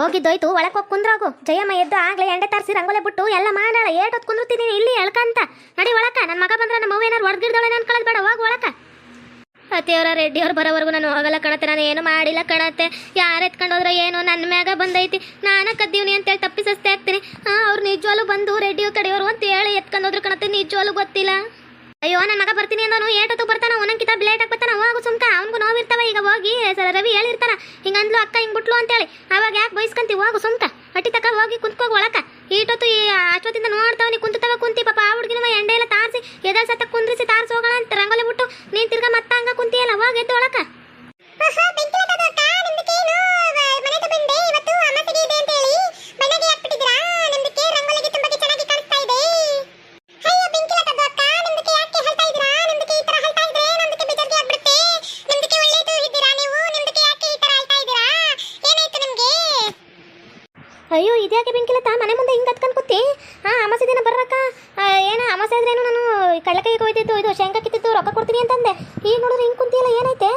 ಹೋಗಿದ್ದೋಯ್ತು ಒಳಕ್ ಹೋಗಿ ಕುಂದ್ರಾಗು. ಜಯಮ್ಮ ಎದ್ದು ಆಗ್ಲೇ ಎಂಡೆ ತರಿಸಿ ರಂಗೋಲೆ ಬಿಟ್ಟು ಎಲ್ಲ ಮಾಡಾಳ ಏಟೊತ್ತು ಕುಂದ್ರುತ್ತಿದ್ದೀನಿ ಇಲ್ಲಿ ಎಳ್ಕಂತ ನಡಿ ಒಳಕ ನನ್ನ ಮಗ ಬಂದ್ರೆ ನಮ್ಮ ಏನಾರು ನಾನು ಅನ್ಕೊಳ್ಳೋದು ಬೇಡ, ಹೋಗಿ ಒಳಕ. ಅತ್ತೆಯವರ ರೆಡ್ಡಿಯವ್ರು ಬರೋವರೆಗೂ ನಾನು ಹೋಗಲ್ಲ ಕಣತೆ, ನಾನು ಏನು ಮಾಡಿಲ್ಲ ಕಣತೆ. ಯಾರು ಎತ್ಕೊಂಡೋದ್ರೆ ಏನು ನನ್ನ ಮ್ಯಾಗ ಬಂದೈತಿ. ನಾನ ಕದ್ದೀವ್ನಿ ಅಂತೇಳಿ ತಪ್ಪಿಸಸ್ತೆ ಆಗ್ತೀನಿ. ಹಾಂ ಅವ್ರು ನಿಜವಾಲು ಬಂದು ರೆಡ್ಡಿ ಕಡೆಯವರು ಅಂತ ಹೇಳಿ ಎತ್ಕೊಂಡೋದ್ರು ಕಣತೆ ನಿಜವಾಲು ಗೊತ್ತಿಲ್ಲ. ಅಯ್ಯೋ, ನನ್ನ ಮಗ ಬರ್ತೀನಿ ಅಂದನು ಏಟತ್ತು ಬರ್ತಾನ, ಒಂದೊಂದ್ಕಿತ ಬ್ಲೇಟ್ ಬರ್ತಾನ ಹೋಗು ಸುಮ್ಕ ಅವ್ನಿಗೂ ನೋವಿರ್ತಾವ, ಈಗ ಹೋಗಿ ಸರ ರವಿ ಹೇಳಿರ್ತಾನ ಹಿಂಗ ಅಂದ್ಲು ಅಕ್ಕ ಹಿಂಗ್ ಬಿಟ್ಲು ಅಂತೇಳಿ. ಅವಾಗ ಯಾಕೆ ಬಯಸ್ಕಂತಿ ಹೋಗು ಸುಮ್ಕ. ಅಟ್ಟಿ ತಕ ಹೋಗಿ ಕುಂತ್ಕೋಗಿ ಒಳಕ. ಈಟೊತ್ತು ಈ ಅಷ್ಟೊತ್ತಿಂದ ನೋಡ್ತಾವ ನೀ ಕುಂತವ ಕುಂತಿ, ಪಾಪ ಆ ಹುಡುಗಿನ ಎಂಡೆ ಎಲ್ಲ ತಾರಿಸಿ ಎದ ಸತ್ತ ಕುಂದ್ರಿಸಿ ತಾರ್ಸಿ ಹೋಗೋಣ ಅಂತ ರಂಗೋಲಿ ಬಿಟ್ಟು, ನೀನು ತಿರ್ಗಾ ಮತ್ತ ಹಂಗ ಕುಂತಿಯಲ್ಲ, ಹೋಗಿ ಎದ್ದು ಒಳಕ ಅಯ್ಯೋ ಇದ್ಯಾಕೆ ಬೆಂಕಿಲತ್ತ ಮನೆ ಮುಂದೆ ಹಿಂಗೆ ಹತ್ಕೊಂಡು ಕೂತಿ ಹಾಂ ಅಮಾಸೆ ದಿನ ಬರ್ರಕ್ಕ ಆ, ಏನ ಅಮಾಸೆ ಆದ್ರೇನು ನಾನು ಕಳ್ಳಕಾಯಿಗೆ ಹೋಯ್ತಿದ್ದು ಇದು ಶೇಂಗಾ ಕಿತ್ತಿದ್ದು ರೊಕ್ಕ ಕೊಡ್ತೀನಿ ಅಂತಂದೆ ಈಗ ನೋಡಿದ್ರೆ ಹಿಂಗೆ ಕುಂತಿಯಲ್ಲ ಏನೈತೆ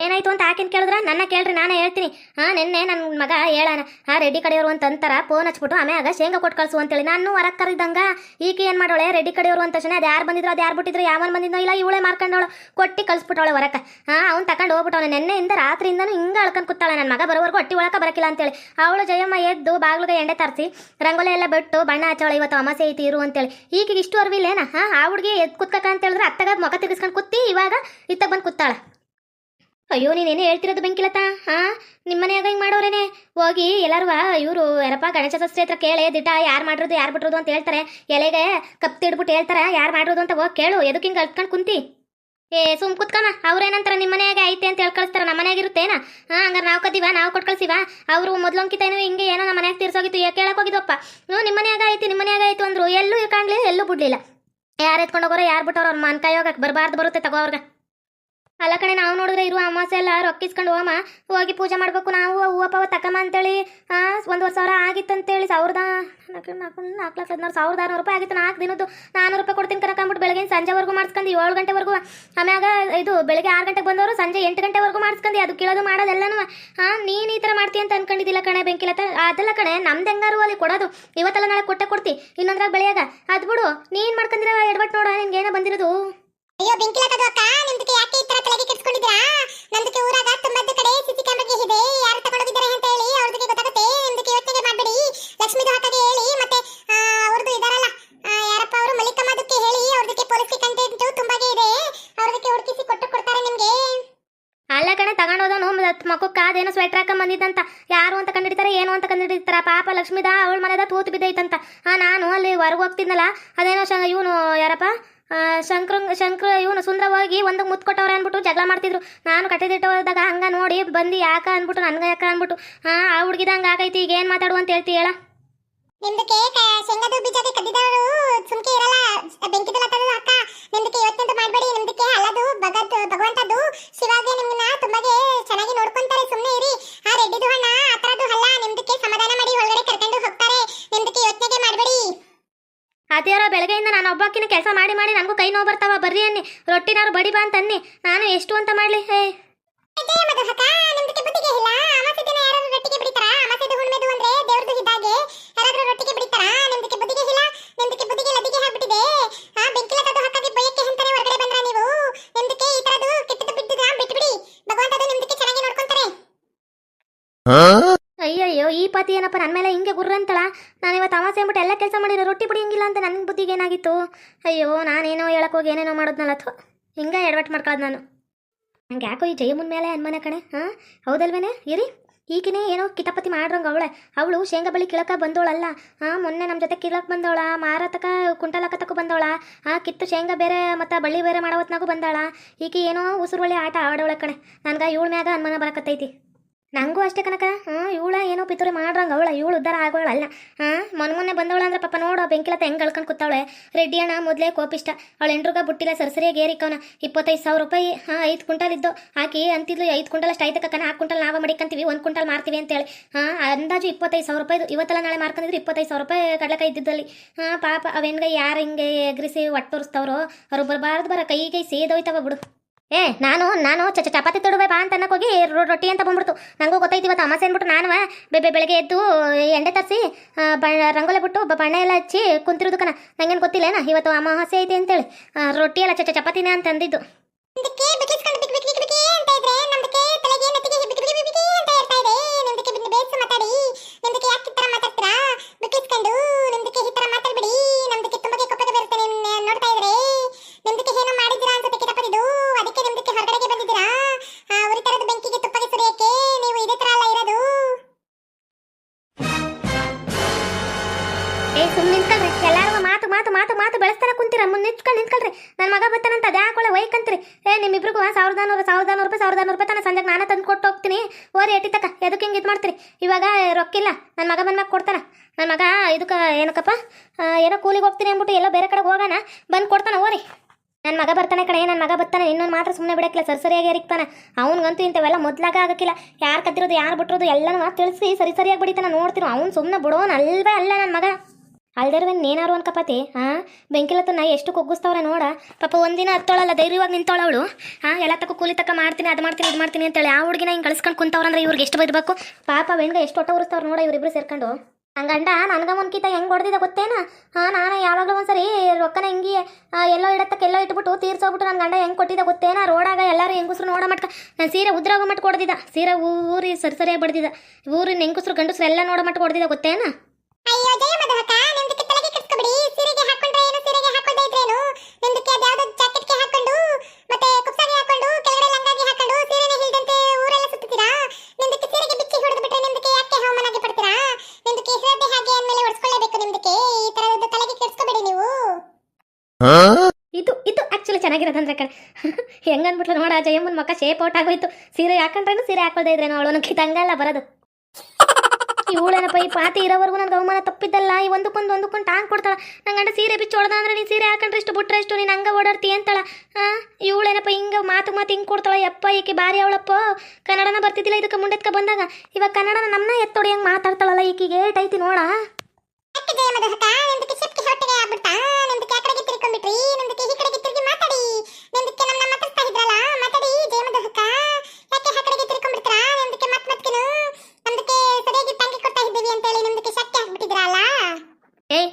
ಏನಾಯ್ತು ಅಂತ ಆಕಿನ ಕೇಳಿದ್ರ? ನನ್ನ ಕೇಳ್ರಿ, ನಾನೇ ಹೇಳ್ತೀನಿ. ಹಾಂ ನಿನ್ನೆ ನನ್ನ ಮಗ ಹೇಳಾನ, ಆ, ರೆಡ್ಡಿ ಕಡೆಯವರು ಅಂತ ಅಂತಾರ ಫೋನ್ ಹಚ್ಬಿಟ್ಟು, ಆಮ್ಯಾಗ ಶೇಂಗಾ ಕೊಟ್ಟು ಕಳ್ಸು ಅಂತೇಳಿ. ನಾನು ಹೊರಗೆ ಕರೆದಂಗ. ಈಕೆ ಏನು ಮಾಡೋಳೆ? ರೆಡ್ಡಿ ಕಡೆಯವರು ಅಂತ ತಕ್ಷಣ, ಅದು ಯಾರು ಬಂದಿದ್ರು, ಅದು ಯಾರು ಬಿಟ್ಟಿದ್ರು, ಯಾವನ್ ಬಂದಿದ್ನೋ ಇಲ್ಲ, ಇವಳೆ ಮಾರ್ಕೊಂಡವಳು. ಕೊಟ್ಟು ಕಳ್ಸ್ಬಿಟ್ಟವಳೆ ಹೊರಕ ಹಾ ಅವ್ನು ತಗೊಂಡು ಹೋಗ್ಬಿಟ್ಟವಳೆ ನೆನ್ನೆಯಿಂದ ರಾತ್ರಿಯಿಂದನೂ ಹಿಂಗೆ ಅಳ್ಕೊಂಡು ಕೂತಾಳೆ ನನ್ನ ಮಗ. ಬರೋವರೆಗೂ ಹೊಟ್ಟಿ ಒಳಕ ಬರಕಿಲ್ಲ ಅಂತೇಳಿ. ಅವಳು ಜಯಮ್ಮ ಎದ್ದು ಬಾಗ್ಲಿಗೆ ಎಣ್ಣೆ ತರಿಸಿ, ರಂಗೋಲಿ ಎಲ್ಲ ಬಿಟ್ಟು, ಬಣ್ಣ ಹಚ್ಚವಳ, ಇವತ್ತು ಅಮಾಸೆ ಐತಿ, ಇರು ಅಂತೇಳಿ. ಈಗಿಗೆ ಇಷ್ಟು ಅರ್ವಿಲ್ಲೇನ? ಹಾ ಆ ಹುಡುಗಿ ಎದ್ದು ಕುತ್ಕಕ ಅಂತ ಹೇಳಿದ್ರೆ ಅತ್ತಗ ಮುಖ ತಿರ್ಗಿಸ್ಕೊಂಡು ಕೂತಿ ಇವಾಗ ಇತ್ತಾಗ ಬಂದು ಕೂತಾಳ. ಅಯ್ಯೋ ನೀನೇನೇ ಹೇಳ್ತಿರೋದು ಬೆಂಕಿಲತ್ತ ಹಾ ಮನೆಯಾಗ ಹಿಂಗೆ ಮಾಡೋರೇನೆ? ಹೋಗಿ ಎಲ್ಲರೂ ಇವರು ಯಾರಪ್ಪ ಗಣೇಶ ಶಾಸ್ತ್ರಿ ಹತ್ರ ಕೇಳೆ, ದಿಟ ಯಾರು ಮಾಡಿರೋದು, ಯಾರು ಬಿಟ್ಟಿರೋದು ಅಂತ ಹೇಳ್ತಾರೆ. ಎಲೆಗೆ ಕಪ್ ತಿಡ್ಬಿಟ್ಟು ಹೇಳ್ತಾರೆ, ಯಾರು ಮಾಡಿರೋದು ಅಂತ ಹೋಗಿ ಕೇಳು ಎದಕ್ಕೆ ಹಿಂಗೆ ಅಳ್ಕೊಂಡು ಕುಂತಿ? ಏ, ಸುಮ್ ಕುತ್ಕಮ್ಮ, ಅವ್ರೇನಂತಾರ ನಿಮ್ಮ ಮನೆಯಾಗೆ ಐತೆ ಅಂತ ಹೇಳಿ ಕಳಿಸ್ತಾರ ನಮ್ಮ ಮನೆಯಾಗ ಹಾಂ ಹಂಗಾರೆ ನಾವು ಕದಿವಾ, ನಾವು ಕೊಟ್ಟು ಕಳ್ಸಿವ ಅವರು ಮೊದಲೊಂಕಿತೇನು ಹಿಂಗೆ ಏನೋ ನಮ್ಮ ಮನೆಯಾಗ ತೀರ್ಸೋಗಿತ್ತು ಯಾ ಕೇಳಕ್ ಹೋಗಿದ್ವಪ್ಪ. ಹ್ಞೂ ನಿಮ್ಮ ಮನೆಯಾಗ ಐತಿ ನಿಮ್ಮ ಮನೆಯಾಗ ಆಯ್ತು ಅಂದರು, ಎಲ್ಲೂ ಕಾಣ್ಲಿ, ಎಲ್ಲೂ ಬಿಡ್ಲಿಲ್ಲ. ಯಾರು ಎತ್ಕೊಂಡು ಹೋಗೋರು, ಯಾರು ಬಿಟ್ಟವ್ರು ಅವ್ರ ಮನ್ಕಾಯೋಗಕ್ಕೆ ಬರಬಾರ್ದು ಬರುತ್ತೆ ತಗೋ ಅವ್ರಿಗೆ. ಅಲ್ಲ ಕಣೆ, ನಾವು ನೋಡಿದ್ರೆ ಇರುವ ಅಮಾಸೆ ಎಲ್ಲ ರೊಕ್ಕಿಸ್ಕೊಂಡು ಹೋಮ ಹೋಗಿ ಪೂಜೆ ಮಾಡಬೇಕು ನಾವು ಹೂವಪ್ಪ ತಕಮ್ಮ ಅಂತೇಳಿ. ಒಂದುವರೆ ಸಾವಿರ ಆಗಿತ್ತಂತೇಳಿ ಸಾವಿರದ ನಾಲ್ಕು ನಾಲ್ಕು ನಾಲ್ಕು ಲಕ್ಷ ಹದಿನಾರು ಸಾವಿರದ ಆರುನೂರು ರೂಪಾಯಿ ಆಗಿತ್ತು, ನಾಲ್ಕು ದಿನದ್ದು. ನಾನ್ನೂರು ರೂಪಾಯಿ ಕೊಡ್ತೀನಿ ಕರ್ಕೊಂಬಿಟ್ಟು ಬೆಳಗ್ಗೆ ಸಂಜೆವರೆಗೂ ಮಾಡಿಸ್ಕೊಂಡು ಏಳು ಗಂಟೆವರೆಗೂ. ಆಮ್ಯಾಗ ಇದು ಬೆಳಗ್ಗೆ ಆರು ಗಂಟೆಗೆ ಬಂದವರು, ಸಂಜೆ ಎಂಟು ಗಂಟೆವರೆಗೂ ಮಾಡಿಸ್ಕೊಂಡು ಅದು ಕೇಳೋದು ಮಾಡೋದೆಲ್ಲನೂ. ಹಾಂ ನೀನು ಈ ಥರ ಮಾಡ್ತೀಯ ಅಂತ ಅನ್ಕೊಂಡಿದ್ದಿಲ್ಲ ಕಣೆ ಬೆಂಕಿಲತ್ತ ಅದೆಲ್ಲ ಕಣೆ, ನಮ್ದು ಹೆಂಗಾರು ಅಲ್ಲಿ ಕೊಡೋದು. ಇವತ್ತೆಲ್ಲ ನಾಳೆ ಕೊಟ್ಟೆ ಕೊಡ್ತಿ, ಇನ್ನೊಂದ್ರಾಗ ಬೆಳೆಯಾಗ. ಅದು ಬಿಡು ನೀನು ಮಾಡ್ಕೊಂಡಿರೋ ಎಡವಟ್ಟು ನೋಡೋ ನಿನ್ಗೆ ಏನೋ ಬಂದಿರೋದು. ಅಯ್ಯೋ ಬೆಂಕಿಲತ್ತದು ಅಕ್ಕ. ನಿಮ್ದಕ್ಕೆ ಯಾಕೆ ಈ ತರ ತಲೆಗೆ ಕೆಡ್ಸ್ಕೊಂಡಿದ್ದೀರಾ? ನಮ್ದಕ್ಕೆ ಊರಾಗ ತುಂಬದ್ದು ಕಡೆ ಸಿಸಿ ಕ್ಯಾಮ್ರಾಗೆ ಇದೆ. ಯಾರು ತಗೊಂಡೋಗಿದ್ದಾರೆ ಅಂತ ಹೇಳಿ ಅವ್ರದಕ್ಕೆ ಗೊತ್ತಾಗುತ್ತೆ. ನಿಮ್ದಕ್ಕೆ ಯೋಚನೆ ಮಾಡಬೇಡಿ. ಲಕ್ಷ್ಮಿದು ಹಾಕಾಗೆ ಹೇಳಿ, ಮತ್ತೆ ಅವ್ರದ್ದು ಇದಾರಲ್ಲ ಯಾರಪ್ಪ ಅವರು? ಮಲ್ಲಿಕಮ್ಮದಕ್ಕೆ ಹೇಳಿ ಅವ್ರದಕ್ಕೆ ಪೊಲೀಸ್ ಕಂಟೆಂಟ್ ತುಂಬಾಗೆ ಇದೆ. ಅವ್ರದಕ್ಕೆ ಹುಡುಕಿಸಿ ಕೊಟ್ಟು ಕೊಡ್ತಾರೆ ನಿಮ್ಗೆ. ಅಲ್ಲ ಕಣೆ ತಗೊಂಡೋದನು ಮಕ್ಕಕ್ಕೆ ಅದೇನೋ ಸ್ವೆಟ್ರ್ ಹಾಕೊಂಡ್ ಬಂದಿದ್ದಂತ. ಯಾರು ಅಂತ ಕಂಡಿಡ್ತಾರೆ ಏನು ಅಂತ ಕಂಡಿಡ್ತಾರ ಪಾಪ ಲಕ್ಷ್ಮಿದ, ಅವಳ ಮನೆದ ತೂತು ಬಿದ್ದೈತಂತ. ಆ, ನಾನು ಅಲ್ಲಿ ಹೊರಗೆ ಹೋಗ್ತಿದ್ನಲ್ಲ, ಅದೇನೋ ಇವನು ಯಾರಪ್ಪ? ಶಂಕ್ರ, ಶಂಕರ ಇವನು ಸುಂದರವಾಗಿ ಒಂದು ಮುತ್ತು ಕೊಟ್ಟವ್ರೆ ಅಂದ್ಬಿಟ್ಟು ಜಗಳ ಮಾಡ್ತಿದ್ರು. ನಾನು ಕಟ್ಟಿದಿಟ್ಟು ಹೋದಾಗ ಹಂಗ ನೋಡಿ ಬಂದು ಯಾಕ ಅಂದ್ಬಿಟ್ಟು, ನನಗೆ ಯಾಕ ಅಂದ್ಬಿಟ್ಟು. ಹಾಂ ಆ ಹುಡುಗಿದಂಗೆ ಆಗೈತಿ ಈಗ ಏನು ಮಾತಾಡು ಅಂತ ಹೇಳ್ತಿ ಹೇಳ ಕದ್ದಿದವರು ಸುಮ್ಕೆ ಇರಲ್ಲ ಬೆಂಕಿದಲ್ಲ ತರೋದು ಅಕ್ಕ ನಿಮ್ದಕ್ಕೆ ಯೋಚನೆ ಮಾಡಬೇಡಿ ನಿಮ್ದಕ್ಕೆ ಅಲ್ಲದು ಭಗತ್ ಭಗವಂತದ್ದು ಶಿವಾಗೆ ನಿಮ್ಮನ್ನ ತುಂಬಾಗೆ ಚೆನ್ನಾಗಿ ನೋಡ್ಕೊಂತಾರೆ ಸುಮ್ಮನೆ ಇರಿ ಆ ರೆಡ್ಡಿದು ಹಣ ಆ ತರದ್ದು ಅಲ್ಲ ನಿಮ್ದಕ್ಕೆ ಸಮಾಧಾನ ಮಾಡಿ ಒಳಗಡೆ ಕರ್ಕೊಂಡು ಹೋಗ್ತಾರೆ ನಿಮ್ದಕ್ಕೆ ಯೋಚನೆಗೆ ಮಾಡಬೇಡಿ ಅದೇರ ಬೆಳಗ್ಗೆಯಿಂದ ನಾನು ಒಬ್ಬಾಕಿನ ಕೆಲಸ ಮಾಡಿ ಮಾಡಿ ನನಗೂ ಕೈ ನೋವು ರೊಟ್ಟಿನಾರು ಬಡಿ ಬಾ ಅಂತ ನಾನು ಎಷ್ಟು ಅಂತ ಮಾಡಲಿ ಹೇ ಜಯ ಮಧುಹಕ ನಿಮ್ದಕ್ಕೆ ಬುದ್ಧಿಗೆ ಇಲ್ಲ ಅಮಾಸೆ ದಿನ ಯಾರಾದ್ರೂ ರೊಟ್ಟಿಗೆ ಬಿಡಿತಾರಾ ಅಮಾಸೆದು ಹುಣ್ಮೆದು ಅಂದ್ರೆ ದೇವ್ರದ್ದು ಇದ್ದಾಗೆ ಯಾರಾದ್ರೂ ರೊಟ್ಟಿಗೆ ಬಿಡಿತಾರಾ ನಿಮ್ದಕ್ಕೆ ಬುದ್ಧಿಗೆ ಇಲ್ಲ ನಿಮ್ದಕ್ಕೆ ಬುದ್ಧಿಗೆ ಲದ್ದಿಗೆ ಹಾಕ್ಬಿಟ್ಟಿದೆ ಆ ಬೆಂಕಿಲತ್ತದು ಹಾಕಾಗಿ ಬಯಕ್ಕೆ ಅಂತಾನೆ ಹೊರಗಡೆ ಬಂದ್ರ ನೀವು ನಿಮ್ದಕ್ಕೆ ಈ ತರದು ಕೆಟ್ಟದ್ದು ಬಿದ್ದಿದ ಬಿಟ್ಬಿಡಿ ಭಗವಂತದು ನಿಮ್ದಕ್ಕೆ ಚೆನ್ನಾಗಿ ನೋಡ್ಕೊಂತಾರೆ ಅಯ್ಯಯ್ಯೋ ಈ ಪತಿ ಏನಪ್ಪ ನನ್ನ ಮೇಲೆ ಹಿಂಗೆ ಗುರ್ರಂತಳ ನಾನು ಇವತ್ತು ಅಮಾಸೆ ಅಂದ್ಬಿಟ್ಟು ಎಲ್ಲ ಕೆಲಸ ಮಾಡಿರೋ ಅಂತ ನನ್ನ ಬುದ್ಧಿಗೆ ಏನಾಗಿತ್ತು? ಅಯ್ಯೋ, ನಾನೇನೋ ಹೇಳಕ್ ಹೋಗಿ ಏನೇನೋ ಮಾಡೋದ್ನಲ್ಲ ಅಥವಾ? ಹಿಂಗೆ ಎಡವಟ್ಟು ಮಾಡ್ಕೊಳ್ಳೋದು ನಾನು. ನಂಗೆ ಯಾಕೋ ಈ ಜಯಮುನ್ ಮೇಲೆ ಅನುಮಾನ ಕಣೆ, ಹಾಂ? ಹೌದಲ್ವೇನೆ? ಇರಿ. ಈಗಿನೇ ಏನೋ ಕಿತಾಪತಿ ಮಾಡ್ರಂಗ ಅವಳೆ. ಅವಳು ಶೇಂಗಾ ಬಳಿ ಕಿಳಕ ಬಂದವಳಲ್ಲ ಹಾಂ ಮೊನ್ನೆ ನಮ್ಮ ಜೊತೆ ಕಿಳಕ್ ಬಂದವಳ ಮಾರತಕ ಕುಂಟಲಕತಕ್ಕೂ ಬಂದವಳ ಆ, ಕಿತ್ತು ಶೇಂಗಾ ಬೇರೆ ಮತ್ತು ಬಳ್ಳಿ ಬೇರೆ ಮಾಡೋ ಹೊತ್ನಾಗೂ ಬಂದಾಳ. ಈಕೆ ಏನೋ ಉಸುರುವಳಿ ಆಟ ಆಡೋಳೆ ಕಣೆ. ನನ್ಗೆ ಇವಳ ಮ್ಯಾಗ ಅನುಮಾನ ಬರಕತ್ತೈತಿ. ನಂಗೂ ಅಷ್ಟೇ ಕನಕ ಹ್ಞೂ ಇವಳ ಏನೋ ಪಿತೂರಿ ಮಾಡ್ರಂಗ ಅವಳ, ಇವಳು ಉದ್ಧಾರ ಆಗೋಳಲ್ಲ ಹಾಂ, ಮೊನ್ನೆ ಮೊನ್ನೆ ಬಂದವಳ ಅಂದ್ರೆ ಪಾಪ ನೋಡು ಬೆಂಕಿಲತ್ತ ಹೆಂಗೆ ಕಳ್ಕೊಂಡು ಕೂತಾವಳೆ. ರೆಡ್ಡಿ ಅಣ್ಣ ಮೊದಲೇ ಕೋಪಿಷ್ಟ. ಅವಳು ಎಂಟ್ರುಗ ಬುಟ್ಟಿಲ್ಲ ಸರಸರಿಯಾಗಿ ಏರಿಕವನ ಇಪ್ಪತ್ತೈದು ಸಾವಿರ ರೂಪಾಯಿ, ಹಾಂ, ಐದು ಕ್ವಿಂಟಲ್ ಇದ್ದು ಆಕಿ ಅಂತಿದ್ಲು, ಐದು ಕ್ವಿಂಟಲ್ ಅಷ್ಟು ಐತಕ್ಕ ನಾಲ್ಕು ಕ್ವಿಂಟಲ್ ನಾವೇ ಮಡಿಕಂತೀವಿ, ಒಂದು ಕ್ವಿಂಟಲ್ ಮಾರ್ತೀವಿ ಅಂತೇಳಿ. ಹಾಂ, ಅಂದಾಜು ಇಪ್ಪತ್ತೈದು ಸಾವಿರ ರೂಪಾಯಿ ಇವತ್ತೆಲ್ಲ ನಾಳೆ ಮಾರ್ಕೊಂಡಿದ್ರು ಇಪ್ಪತ್ತೈದು ಸಾವಿರ ರೂಪಾಯಿ ಕಡಲೆಕಾಯಿ ಇದ್ದಿದ್ದಲ್ಲಿ. ಹಾಂ, ಪಾಪ ಅವೆನ್ಗೆ ಯಾರು ಹಿಂಗೆ ಎಗ್ರಿಸಿ ಒಟ್ಟು ತೋರಿಸ್ತವ್ರೋ, ಅವ್ರು ಬರಬಾರ್ದು ಬರ ಕೈ ಕೈ ಸೇದೋಯ್ತವ ಬಿಡು. ಏ, ನಾನು ನಾನು ಚ ಚಪಾತಿ ತೊಡುವೆ ಬಾ ಅಂತ ಅನ್ನಕ್ಕೆ ಹೋಗಿ ರೊಟ್ಟಿ ಅಂತ ಬಂದ್ಬಿಡ್ತು. ನನಗೂ ಗೊತ್ತೈತಿ ಇವತ್ತು ಅಮಾಸೆ ಅಂದ್ಬಿಟ್ಟು ನಾನು ಬೆ ಬೆಳಗ್ಗೆ ಎದ್ದು ಎಂಡೆ ತರಿಸಿ ರಂಗೋಲೆ ಬಿಟ್ಟು ಬಣ್ಣ ಎಲ್ಲ ಹಚ್ಚಿ ಕುಂತಿರೋದು ಕಣ. ನಂಗೇನು ಗೊತ್ತಿಲ್ಲೇನ ಇವತ್ತು ಅಮಾವಾಸ್ಯೆ ಐತೆ ಅಂತೇಳಿ. ರೊಟ್ಟಿ ಎಲ್ಲ ಚಚ ಚಪಾತಿನೇ ಅಂತ ಅಂದಿದ್ದು ಮಾತು ಮಾತು ಬೆಳೆಸ್ತಾನೆ ಕುಂತೀರ. ಮುಂದೆ ನಿಂತ್ಕೊಂಡು ನಿಂತ್ಕೊಳ್ರಿ. ನನ್ನ ಮಗ ಬರ್ತಾನಂತ ಅದ್ಯಾಕೊಳ್ಳೆ ಒಯ್ಕಂತ್ರಿ ಏ, ನಿಮ್ಮಿಬ್ರಿಗೂ ಸಾವಿರದ ನೂರು ಸಾವಿರದ ನೂರು ರೂಪಾಯಿ ಸಾವಿರದ ನೂರು ರೂಪಾಯಿ ತಾನೆ ಸಂಜೆಗೆ ನಾನು ತಂದು ಕೊಟ್ಟು ಹೋಗ್ತೀನಿ. ಓರಿ ಎಟ್ಟಿ ತಕ ಎದಕ್ಕೆ ಹಿಂಗೆ ಇದು ಮಾಡ್ತೀರಿ? ಇವಾಗ ರೊಕ್ಕಿಲ್ಲ. ನನ್ನ ಮಗ ಬಂದ್ಮ್ಯಾಗ ಕೊಡ್ತಾನ. ನನ್ನ ಮಗ ಇದಕ್ಕೆ ಏನಕ್ಕಪ್ಪ? ಏನೋ ಕೂಲಿಗೆ ಹೋಗ್ತೀನಿ ಅಂದ್ಬಿಟ್ಟು ಎಲ್ಲೋ ಬೇರೆ ಕಡೆಗೆ ಹೋಗೋಣ ಬಂದು ಕೊಡ್ತಾನ, ಓರಿ. ನನ್ನ ಮಗ ಬರ್ತಾನೆ ಕಡೆ ನನ್ನ ಮಗ ಬರ್ತಾನೆ. ಇನ್ನೊಂದು ಮಾತ್ರ ಸುಮ್ಮನೆ ಬಿಡಕ್ಕಿಲ್ಲ. ಸರಿ ಸರಿಯಾಗಿ ಇರಿಕ್ತಾನೆ ಅವ್ನಿಗಂತೂ ಇಂಥವೆಲ್ಲ ಮೊದ್ಲಾಗ ಆಗಕ್ಕಿಲ್ಲ. ಯಾರು ಕದ್ದಿರೋದು, ಯಾರು ಬಿಟ್ಟಿರೋದು ಎಲ್ಲನೂ ತಿಳಿಸಿ ಸರಿ ಸರಿಯಾಗಿ ಬಿಡಿತಾನೆ. ನೋಡ್ತೀನಿ ಅವ್ನು ಸುಮ್ಮನೆ ಬಿಡೋನು ಅಲ್ವೇ ಅಲ್ಲ ನನ್ನ ಮಗ. ಅಲ್ದಿರ್ವೇನ್ ನೇನಾರು ಹಾಂ ಬೆಂಕಿಲತ್ತ ನಾ ಎಷ್ಟು ಕುಗ್ಗಿಸ್ತವ್ರೆ ನೋಡ. ಪಾಪ ಒಂದಿನ ಹತ್ತೋಳಲ್ಲ, ಧೈರ್ಯವಾಗಿ ನಿಂತೋಳವಳು ಹಾಂ ಎಲ್ಲ ತಕ್ಕ ಕೂಲಿ ತಕ್ಕ ಮಾಡ್ತೀನಿ, ಅದು ಮಾಡ್ತೀನಿ, ಇದು ಮಾಡ್ತೀನಿ ಅಂತೇಳಿ ಆ ಹುಡುಗಿನ ಹಿಂಗೆ ಕಳ್ಸ್ಕೊಂಡು ಕುಂತವ್ರಂದ್ರೆ ಇವ್ರಿಗೆ ಎಷ್ಟು ಬೈರ್ಬೇಕು ಪಾಪ ವೆಣ್ಗ ಎಷ್ಟು ಒಟ್ಟ ಉರಿಸ್ತಾವ್ರು ನೋಡ ಇವರಿಬ್ರು ಸೇರ್ಕೊಂಡು. ಹಂಗಂಡ ನನ್ಗ ಒಂದ್ಕಿತ ಹೆಂಗ್ ಹೊಡೆದಿದ್ದ ಗೊತ್ತೇನ? ಹಾಂ ನಾನು ಯಾವಾಗಲೂ ಒಂದ್ಸರಿ ರೊಕ್ಕನ ಹೆಂಗೆ ಎಲ್ಲೋ ಇಡತ್ತಕ್ಕೆ ಎಲ್ಲೋ ಇಟ್ಬಿಟ್ಟು ತೀರ್ಸೋಗ್ಬಿಟ್ಟು ನನ್ನ ಗಂಡ ಹೆಂಗೆ ಕೊಟ್ಟಿದ್ದ ಗೊತ್ತೇನ? ರೋಡಾಗ ಎಲ್ಲರೂ ಹೆಂಗಸ್ರು ನೋಡೋ ಮಟ್ಕ, ನಾನು ಸೀರೆ ಉದ್ರಾಗ ಮಟ್ಟ ಕೊಡ್ದಿದ್ದ ಸೀರೆ ಊರಿ ಸರಿ ಸರಿಯಾಗಿ ಬಡ್ದಿದ್ದ ಊರಿನ ಹೆಂಗಸ್ರು ಗಂಡಸ್ರು ಎಲ್ಲ ನೋಡೋ ಮಟ್ಟ ಕೊಡ್ದಿದ್ದ ಗೊತ್ತೇನ ಅಯ್ಯೋ ಜಯ ಮಧುವಕ್ಕ ನಿಮ್ದಕ್ಕೆ ತಲೆಗೆ ಕೆಡ್ಸ್ಕೊಬಿಡಿ ಸೀರೆಗೆ ಹಾಕೊಂಡ್ರೆ ಏನು ಸೀರೆಗೆ ಹಾಕೋದೇ ಇದ್ರೇನು ನಿಮ್ದಕ್ಕೆ ಅದ್ಯಾವ್ದೋ ಜಾಕೆಟ್ಗೆ ಹಾಕೊಂಡು ಮತ್ತೆ ಕುಪ್ಸಾಗೆ ಹಾಕೊಂಡು ಕೆಳಗಡೆ ಲಂಗಾಗಿ ಹಾಕೊಂಡು ಸೀರೆನೇ ಹಿಲ್ದಂತೆ ಊರೆಲ್ಲ ಸುತ್ತೀರಾ ನಿಮ್ದಕ್ಕೆ ಸೀರೆಗೆ ಬಿಚ್ಚಿ ಹೊಡೆದು ಬಿಟ್ರೆ ನಿಮ್ದಕ್ಕೆ ಯಾಕೆ ಅವಮಾನಾಗಿ ಪಡ್ತೀರಾ ನಿಮ್ದಕ್ಕೆ ಇರೋದೇ ಹಾಗೆ ಅಂದ್ಮೇಲೆ ಒಡ್ಸ್ಕೊಳ್ಳೇಬೇಕು ನಿಮ್ದಕ್ಕೆ ಈ ತರದ್ದು ತಲೆಗೆ ಕೆಡ್ಸ್ಕೊಬೇಡಿ ನೀವು ಇದು ಇದು ಆಕ್ಚುಲಿ ಚೆನ್ನಾಗಿರೋದಂದ್ರೆ ಕಡೆ ಹೆಂಗನ್ಬಿಟ್ಲು ನೋಡ ಜಯಮ್ಮನ ಮಕ್ಕ ಶೇಪ್ ಔಟ್ ಆಗೋಯ್ತು. ಸೀರೆ ಹಾಕೊಂಡ್ರೇನು ಸೀರೆ ಹಾಕೊಳ್ದೇ ಇದ್ರೇನು ಅವಳು? ನನಗೆ ತಂಗಲ್ಲ ಬರೋದು. ಇವಳೇನಪ್ಪ ಈ ಪಾತಿ ಇರೋವರೆಗೂ ನನಗೆ ಅವಮಾನ ತಪ್ಪಿದ್ದಲ್ಲ. ಈ ಒಂದಕ್ಕೊಂದು ಒಂದಕ್ಕೊಂದು ಟಾಂಗ್ ಕೊಡ್ತಾಳ. ನಂಗೆ ಗಂಡ ಸೀರೆ ಬಿಚ್ಚಿ ಹೊಡೆದ ಅಂದ್ರೆ ನೀನು ಸೀರೆ ಹಾಕೊಂಡ್ರೆ ಇಷ್ಟು ಬಿಟ್ರೆ ಇಷ್ಟು ನೀನು ಹಂಗೆ ಓಡಾಡ್ತಿ ಅಂತಾಳ. ಇವಳೇನಪ್ಪ ಹಿಂಗೆ ಮಾತು ಮಾತು ಹಿಂಗೆ ಕೊಡ್ತಾಳ. ಯಪ್ಪ, ಈಕೆ ಬಾರಿ ಅವಳಪ್ಪ. ಕನ್ನಡನ ಬರ್ತಿದ್ದಿಲ್ಲ ಇದಕ್ಕೆ ಮುಂಡೆತ್ಕ ಬಂದಾಗ. ಇವಾಗ ಕನ್ನಡನ ನಮ್ಮನ್ನ ಎತ್ತೊಡಿ ಹೆಂಗೆ ಮಾತಾಡ್ತಾಳಲ್ಲ ಈಕಿಗೆ. ಐತಿ ನೋಡ.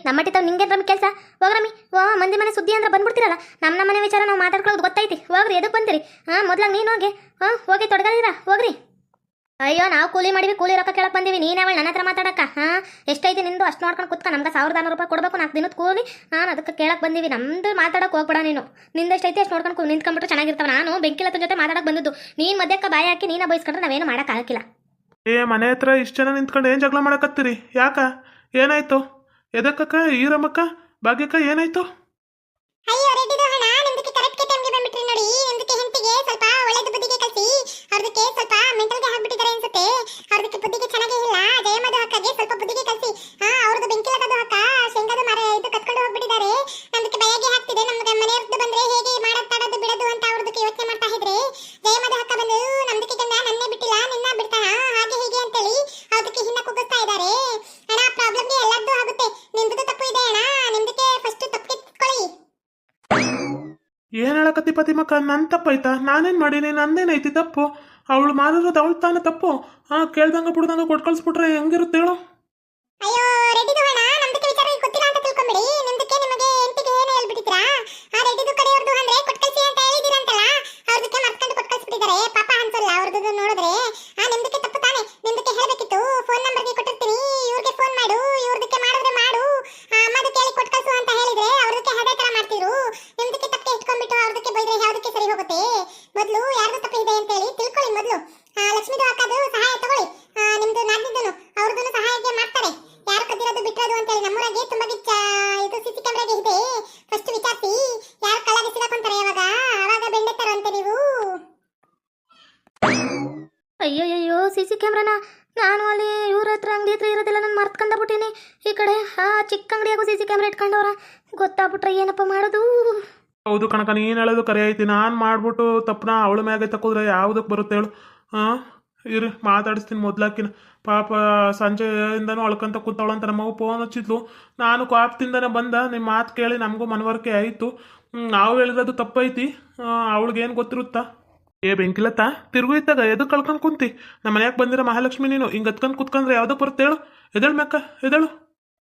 ನಮ್ಮಟ್ಟಿ ತಾವ್ ನಿಂಗೆ ರಮಿ ಕೆಲಸ? ಹೋಗ್ರಮಿ ಓ, ಮಂದಿ ಮನೆ ಸುದ್ದಿ ಅಂದ್ರೆ ಬಂದ್ಬಿಡ್ತಿರಲ್ಲ? ನಮ್ಮ ನಮ್ಮ ಮನೆ ವಿಚಾರ ನಾವು ಮಾತಾಡ್ಕೊಳ್ಳೋದು ಗೊತ್ತೈತಿ ಹೋಗ್ರಿ ಎದಕ್ಕೆ ಬಂದಿರಿ? ಹಾ, ಮೊದ್ಲಾಗ ನೀನು ಹೋಗಿ. ಹಾಂ, ಹೋಗಿ ತೊಡಗಲಿರ ಹೋಗ್ರಿ. ಅಯ್ಯೋ ನಾವು ಕೂಲಿ ಮಾಡಿವಿ ಕೂಲಿ ರೊಕ್ಕ ಕೇಳಕ್ ಬಂದೀವಿ. ನೀನೇ ಅವಳು ನನ್ನ ಹತ್ರ ಮಾತಾಡಕ್ಕ? ಹಾಂ? ಎಷ್ಟೈತಿ ನಿಂದು? ಅಷ್ಟು ನೋಡ್ಕೊಂಡು ಕುತ್ಕ ನಮ್ಗೆ ಸಾವಿರದ ಆರುನೂರು ರೂಪಾಯಿ ಕೊಡಬೇಕು ನಾಲ್ಕು ದಿನದ ಕೂಲಿ. ನಾನು ಅದಕ್ಕೆ ಕೇಳಕ್ ಬಂದೀವಿ. ನಮ್ದು ಮಾತಾಡಕ್ಕೆ ಹೋಗ್ಬೇಡ ನೀನು. ನಿಂದು ಎಷ್ಟೈತಿ ಅಷ್ಟು ನೋಡ್ಕೊಂಡು ನಿಂತ್ಕೊಂಡ್ಬಿಟ್ರೆ ಚೆನ್ನಾಗಿರ್ತಾವ. ನಾನು ಬೆಂಕಿಲತ್ತ ಜೊತೆ ಮಾತಾಡಕ್ಕೆ ಬಂದಿದ್ದು. ನೀನ್ ಮಧ್ಯಕ್ಕೆ ಬಾಯಿ ಹಾಕಿ ನೀನ ಬಯಸ್ಕೊಂಡ್ರೆ ನಾವೇನು ಆಗಿಲ್ಲ ಏ ಮನೆ ಹತ್ರ ಇಷ್ಟು ಜನ ನಿಂತ್ಕೊಂಡು ಏನ್ ಜಗಳ ಮಾಡಕತ್ತೀರಿ? ಯಾಕ? ಏನಾಯ್ತು? ಎದಕ್ಕಕ್ಕ ಈರಮ್ಮಕ್ಕ ಭಾಗ್ಯಕ್ಕ ಏನಾಯ್ತು? ಅಯ್ಯೋ ರೆಡ್ಡಿದು ಹಣ ನಿಮ್ದಕ್ಕೆ ಕರೆಕ್ಟ್ ಟೈಮ್ಗೆ ಬಂದ್ಬಿಟ್ರಿ ನೋಡಿ. ನಿಮ್ದಕ್ಕೆ ಹೆಂಡತಿಗೆ ಸ್ವಲ್ಪ ಒಳ್ಳೇದು ಬುದ್ಧಿಗೆ ಕಲಿಸಿ ಅವ್ರದಕ್ಕೆ ಸ್ವಲ್ಪ ಮೆಂಟಲ್ಗೆ ಹಾಕ್ಬಿಟ್ಟಿದ್ದಾರೆ ಅನ್ಸುತ್ತೆ ಅವ್ರದಕ್ಕೆ ಬುದ್ಧಿಗೆ ಚೆನ್ನಾಗಿ ಇಲ್ಲ. ಜಯಮಧು ಅಕ್ಕಗೆ ಸ್ವಲ್ಪ ಬುದ್ಧಿಗೆ ಕಲಿಸಿ. ಹಾ ಅವ್ರದ್ದು ಬೆಂಕಿಲದ ಅಕ್ಕ. ಶೇಂಗಾದ ಮರ ಇದು ಕತ್ಕೊಂಡು ಹೋಗ್ಬಿಟ್ಟಿದ್ದಾರೆ. ಅದಕ್ಕೆ ಬಯಗೆ ಹಾಕ್ತಿದೆ ನಮ್ಗೆ ಮನೆಯವ್ರದ್ದು ಬಂದ್ರೆ ಹೇಗೆ ಮಾಡೋದು ತಡೋದು ಬಿಡೋದು ಅಂತ ಅವ್ರದಕ್ಕೆ ಯೋಚನೆ ಮಾಡ್ತಾ ಇದ್ರೆ ಜಯಮಧು ಅಕ್ಕ ಬಂದು ನಮ್ದಕ್ಕೆ ಗಂಡ ನನ್ನೇ ಬಿಟ್ಟಿಲ್ಲ, ನಿನ್ನ ಬಿಡ್ತಾನ? ಹಾಗೆ ಹೀಗೆ ಅಂತೇಳಿ ಅದಕ್ಕೆ ಹಿನ್ನ ಕುಗ್ಗಿಸ್ತಾ ಇದ್ದಾರೆ. ಅಣ್ಣ ಪ್ರಾಬ್ಲಮ್ಗೆ ಎಲ್ಲರದ್ದು ಆಗುತ್ತೆ. ನಿಮ್ದು ತಪ್ಪು ಇದೆ ಅಣ್ಣ. ನಿಮ್ದಕ್ಕೆ ಫಸ್ಟ್ ಏನ್ ತಿಳ್ಕೊಳ್ಳಿ. ಪತಿ ಹೇಳಕತ್ತಿ ಪತಿಮಕ್ಕ ನನ್ನ ತಪ್ಪಾಯ್ತಾ? ನಾನೇನ್ ಮಾಡೀನಿ? ನಂದೇನೈತಿ ತಪ್ಪು? ಅವಳು ಮಾಡಿರೋದು ಅವಳು ತಾನೇ ತಪ್ಪು. ಆ, ಕೇಳ್ದಂಗ ಬಿಡ್ದಂಗ ಕೊಟ್ಟು ಕಳಿಸ್ಬಿಟ್ರೆ ಹೆಂಗಿರುತ್ತೆ ಹೇಳು. ಅಯ್ಯೋ ವಿಚಾರ ಗೊತ್ತಿಲ್ಲ ತಿಳ್ಕೊಂಬಿಡಿ. ನಿಮಗೆ ಏನು ಆ ಅಂದ್ರೆ ಅಂತ ಹೇಳಿದಿರಂತಲ್ಲ ಪಾಪ ನೋಡಿದ್ರೆ. ಆ ತಪ್ಪು ಫೋನ್ ನಂಬರ್ಗೆ ಕೊಟ್ಟಿರ್ತೀನಿ ಇವ್ರಿಗೆ ಫೋನ್ ಮಾಡು ಇವ್ರದಕ್ಕೆ ಮಾಡಿದ್ರೆ ಮಾಡು ಆ ಅಮ್ಮದು ಕೇಳಿ ಕೊಟ್ಕಳ್ಸು ಅಂತ ಹೇಳಿದ್ರೆ ಅವ್ರದಕ್ಕೆ ಅದೇ ತರ ಮಾಡ್ತಿದ್ರು ನಿಮ್ದಕ್ಕೆ ತಪ್ಪೆ ಇಟ್ಕೊಂಡ್ಬಿಟ್ಟು ಅವ್ರದಕ್ಕೆ ಬೈದ್ರೆ ಯಾವ್ದಕ್ಕೆ ಸರಿ ಹೋಗುತ್ತೆ ಮೊದಲು ಯಾರ್ದು ತಪ್ಪು ಇದೆ ಅಂತ ಹೇಳಿ ತಿಳ್ಕೊಳ್ಳಿ ಮೊದಲು ಲಕ್ಷ್ಮೀದು ಅಕ್ಕದು ಸಹಾಯ ತಗೊಳ್ಳಿ ಆ, ನಿಮ್ದು ನಾದ್ನಿದ್ದನು ಅವ್ರದ್ದು ಸಹಾಯಕ್ಕೆ ಮಾಡ್ತಾರೆ ಯಾರು ಕದ್ದಿರೋದು ಬಿಟ್ಟಿರೋದು ಅಂತೇಳಿ ನಮ್ಮೂರಾಗೆ ತುಂಬಾ ಗಿಚ್ಚ ಇದು ಸಿಸಿ ಕ್ಯಾಮ್ರಾಗೆ ಇದೆ ಫಸ್ಟ್ ವಿಚಾರಿಸಿ ಯಾರು ಕಳ್ಳಗೆ ಸಿಗಾಕೊಂತಾರೆ ಯಾವಾಗ ಅವಾಗ ಬೆಂಡೆತ್ತಾರಂತೆ ನೀವು ಅಯ್ಯಯ್ಯೋ ಸಿ ಸಿ ಕ್ಯಾಮ್ರಾನ? ನಾನು ಅಲ್ಲಿ ಇವ್ರ ಹತ್ರ ಅಂಗಡಿ ಹತ್ರ ಇರೋದೆಲ್ಲ ನಾನು ಮರ್ತ್ಕೊಂಡ ಬಿಟ್ಟಿನಿ ಈ ಕಡೆ ಆ ಚಿಕ್ಕ ಅಂಗಡಿಯಾಗೂ ಸಿ ಸಿ ಕ್ಯಾಮ್ರಾ ಇಟ್ಕೊಂಡವ್ರ. ಗೊತ್ತಾಗ್ಬಿಟ್ರೆ ಏನಪ್ಪ ಮಾಡೋದು? ಹೌದು ಕಣಕ, ನೀನು ಹೇಳೋದು ಕರೆ ಐತಿ. ನಾನು ಮಾಡ್ಬಿಟ್ಟು ತಪ್ಪನ ಅವಳ ಮ್ಯಾಗೆ ತಕೋದ್ರೆ ಯಾವುದಕ್ಕೆ ಬರುತ್ತೆ ಹೇಳು? ಹಾಂ ಇರಿ, ಮಾತಾಡಿಸ್ತೀನಿ ಮೊದ್ಲಾಕಿನ. ಪಾಪ ಸಂಜೆಯಿಂದನೂ ಅಳ್ಕೊಂತ ಅಂತ ನಮ್ಮವು ಫೋನ್ ಹಚ್ಚಿದ್ಲು. ನಾನು ಕಾಪ್ತಿಂದನೇ ಬಂದ. ನಿಮ್ಮ ಮಾತು ಕೇಳಿ ನಮಗೂ ಮನವರಿಕೆ ಆಯಿತು. ನಾವು ಹೇಳಿರೋದು ತಪ್ಪೈತಿ. ಅವಳಿಗೇನು ಗೊತ್ತಿರುತ್ತಾ? ಏ ಬೆಂಕಿಲತ್ತ ತಿರುಗು ಇದ್ದಾಗ ಎದು ಕಳ್ಕೊಂಡು ಕುಂತಿ. ನಮ್ಮ ಮನ್ಯಾಗ ಬಂದಿರೋ ಮಹಾಲಕ್ಷ್ಮಿ ನೀನು, ಹಿಂಗ್ ಹತ್ಕೊಂಡ್ ಕುತ್ಕೊಂಡ್ರೆ ಯಾವ್ದಕ್ ಬರುತ್ತೆ ಹೇಳು. ಎದಳು ಮೆಕ್ಕ ಎದಳು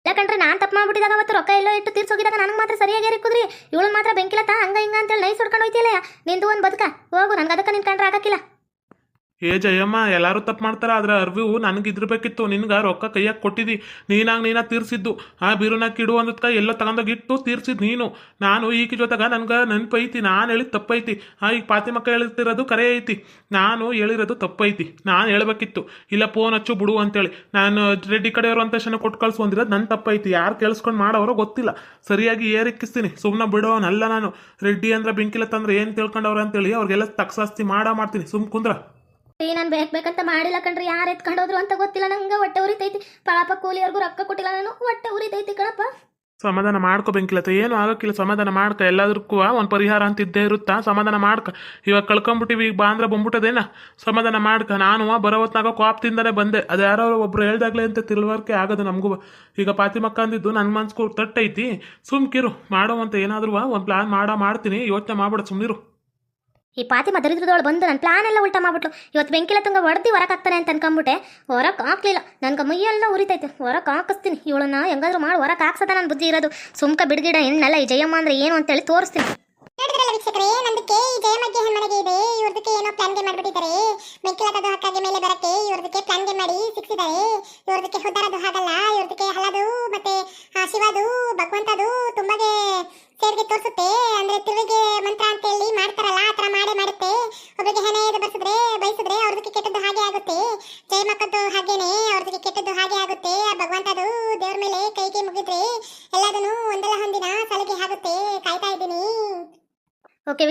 ಯಾಕಂದ್ರೆ ನಾನು ತಪ್ಪು ಮಾಡ್ಬಿಟ್ಟಿದಾಗ ಅವತ್ತು ರೊಕ್ಕ ಎಲ್ಲೋ ಇಟ್ಟು ತೀರ್ಸೋಗಿದಾಗ ನನಗೆ ಮಾತ್ರ ಸರಿಯಾಗಿ ಇರಿಕುದ್ರಿ ಇವಳು ಮಾತ್ರ ಬೆಂಕಿಲತ್ತ ಹಂಗ ಹಿಂಗ ಅಂತೇಳಿ ನೈಸ್ ಹೊಡ್ಕೊಂಡು ಹೋಯ್ತಿಲ್ಲ ನಿಂದು ಒಂದು ಬದುಕ. ಹೋಗು, ನನ್ಗೆ ಅದಕ್ಕೆ ನಿನ್ ಕಂಡ್ರೆ ಆಗಕ್ಕಿಲ್ಲ ಏ ಜಯಮ್ಮ, ಎಲ್ಲರೂ ತಪ್ಪು ಮಾಡ್ತಾರ, ಆದ್ರೆ ಅರ್ವಿವು ನನಗೆ ಇದ್ರಬೇಕಿತ್ತು. ನಿನ್ಗ ರೊಕ್ಕ ಕೈಯಾಗ ಕೊಟ್ಟಿದ್ದಿ ನೀನಾಗ ನೀನ ತೀರ್ಸಿದ್ದು. ಆ ಬೀರುನಾಗ ಕಿಡು ಅಂದಕ್ಕ ಎಲ್ಲ ತಗೊಂಡೋಗಿಟ್ಟು ತೀರ್ಸಿದ್ ನೀನು. ನಾನು ಈಕಿ ಜೊತೆಗೆ ನನ್ಗೆ ನೆನಪೈತಿ, ನಾನು ಹೇಳಿದ ತಪ್ಪೈತಿ. ಆ ಈಗ ಪಾತಿಮಕ್ಕ ಹೇಳ್ತಿರೋದು ಕರೆ ಐತಿ. ನಾನು ಹೇಳಿರೋದು ತಪ್ಪೈತಿ. ನಾನು ಹೇಳ್ಬೇಕಿತ್ತು. ಇಲ್ಲ, ಫೋನ್ ಹಚ್ಚು ಬಿಡು ಅಂತೇಳಿ. ನಾನು ರೆಡ್ಡಿ ಕಡೆಯವರು ಅಂತ ಶನ ಕೊಟ್ಟು ಕಳ್ಸು ಅಂದಿರೋದು ನನ್ನ ತಪ್ಪೈತಿ. ಯಾರು ಕೇಳಿಸ್ಕೊಂಡು ಮಾಡೋರೋ ಗೊತ್ತಿಲ್ಲ. ಸರಿಯಾಗಿ ಏರಿಕ್ಕಿಸ್ತೀನಿ. ಸುಮ್ಮನೆ ಬಿಡೋನಲ್ಲ ನಾನು. ರೆಡ್ಡಿ ಅಂದ್ರೆ ಬೆಂಕಿಲತ್ತಂದ್ರೆ ಏನು ತಿಳ್ಕೊಂಡವ್ರ ಅಂತೇಳಿ ಅವ್ರಿಗೆಲ್ಲ ತಕ್ಸಾಸ್ತಿ ಮಾಡ ಮಾಡ್ತೀನಿ. ಸುಮ್ ಕುಂದ್ರ. ಈ ನಾನು ಬೇಕು ಬೇಕಂತ ಮಾಡಿಲ್ಲ ಕಣ್ರಿ. ಯಾರು ಎತ್ಕೊಂಡೋದ್ರು ಅಂತ ಗೊತ್ತಿಲ್ಲ. ನಂಗೆ ಹೊಟ್ಟೆ ಉರಿತೈತಿ. ಪಾಪ ಕೂಲಿಯವ್ರಿಗೂ ರೊಕ್ಕ ಕೊಟ್ಟಿಲ್ಲ ನಾನು. ಹೊಟ್ಟೆ ಉರಿತೈತಿ ಕಣಪ್ಪ. ಸಮಾಧಾನ ಬೆಂಕಿಲತ್ತ ಏನು ಆಗೋಕ್ಕಿಲ್ಲ. ಸಮಾಧಾನ ಮಾಡ್ಕ. ಎಲ್ಲದಕ್ಕೂ ಒಂದು ಪರಿಹಾರ ಅಂತ ಇದ್ದೇ ಇರುತ್ತಾ? ಸಮಾಧಾನ ಮಾಡ್ಕ. ಇವಾಗ ಕಳ್ಕೊಂಬಿಟ್ಟಿವಿ ಈಗ ಬಾ ಅಂದ್ರೆ ಬಂದ್ಬಿಟ್ಟದೇನ? ಸಮಾಧಾನ ಮಾಡ್ಕ. ನಾನು ಬರೋ ಹೊತ್ನಾಗ ಕೋಪದಿಂದನೇ ಬಂದೆ. ಅದು ಯಾರೋ ಒಬ್ರು ಹೇಳ್ದಾಗ್ಲೇ ಅಂತ ತಿಳುವರ್ಕೆ ಆಗೋದು ನಮಗೂ. ಈಗ ಪಾತಿಮಕ್ಕ ಅಂದಿದ್ದು ನನ್ನ ಮನ್ಸ್ಗೂ ತಟ್ಟೈತಿ. ಸುಮ್ಕಿರು. ಮಾಡೋ ಅಂತ ಏನಾದರೂ ಒಂದು ಪ್ಲಾನ್ ಮಾಡೋ, ಮಾಡ್ತೀನಿ. ಯೋಚನೆ ಮಾಡ್ಬೇಡ. ಸುಮ್ಮನಿರು ಈ ಪಾತಿಮ ದರಿದ್ರದವಳು ಬಂದು ನನ್ನ ಪ್ಲಾನ್ ಎಲ್ಲ ಉಲ್ಟಾ ಮಾಡ್ಬಿಟ್ಲು. ಇವತ್ತು ಬೆಂಕಿಲ ತುಂಗ ಹೊಡೆದು ಹೊರಕ್ ಹಾಕ್ತಾನೆ ಅಂತ ಅನ್ಕೊಂಬಿಟ್ಟೆ. ಹೊರಕ್ಕೆ ಹಾಕ್ಲಿಲ್ಲ. ನನ್ಗೆ ಮೈಯೆಲ್ಲ ಉರಿತೈತೆ. ಹೊರಗೆ ಹಾಕಿಸ್ತೀನಿ. ಇವಳನ್ನ ಹೆಂಗಾದ್ರೂ ಮಾಡಿ ಹೊರಕ್ ಹಾಕ್ಸದ ನನ್ನ ಬುದ್ಧಿ ಇರೋದು. ಸುಮ್ಕ ಬಿಡ್ಗಿಡ ಹೆಣ್ಣಲ್ಲ ಈ ಜಯಮ್ಮ ಅಂದ್ರೆ ಏನು ಅಂತೇಳಿ ತೋರಿಸ್ತೀನಿ. ಭಗವಂತ ಈ ಏನೋ ಪ್ಲಾನ್ ಮಾಡಿ ಹಲದು ಮತ್ತೆ ಭಗವಂತದು ತುಂಬಾಗೆ ಅಂದ್ರೆ ತಿರುವಿಗೆ ಅಂತ ಹೇಳಿ ಮಾಡ್ತಾರಲ್ಲ ಆ ತರ ಮಾಡೇ ಮಾಡುತ್ತೆ ಒಬ್ಬರಿಗೆ ಹೆಣೆ ಇದು ಬರ್ಸಿದ್ರೆ ಬಯಸಿದ್ರೆ ಅವ್ರದಕ್ಕೆ ಕೆಟ್ಟದ್ದು ಹಾಗೆ ಆಗುತ್ತೆ ಜಯಮಕ್ಕದ್ದು ಹಾಗೇನೆ ಅವ್ರದಕ್ಕೆ ಕೆಟ್ಟದ್ದು ಹಾಗೆ ಆಗುತ್ತೆ ಆ ಭಗವಂತದು ದೇವ್ರ ಮೇಲೆ ಕೈಗೆ ಮುಗಿದ್ರೆ ಎಲ್ಲದನ್ನು ಒಂದಲ್ಲ ಒಂದಿನ ಸಲಿಗೆ ಆಗುತ್ತೆ ಕಾಯ್ತಾ ಇದ್ದೀನಿ ಓಕೆ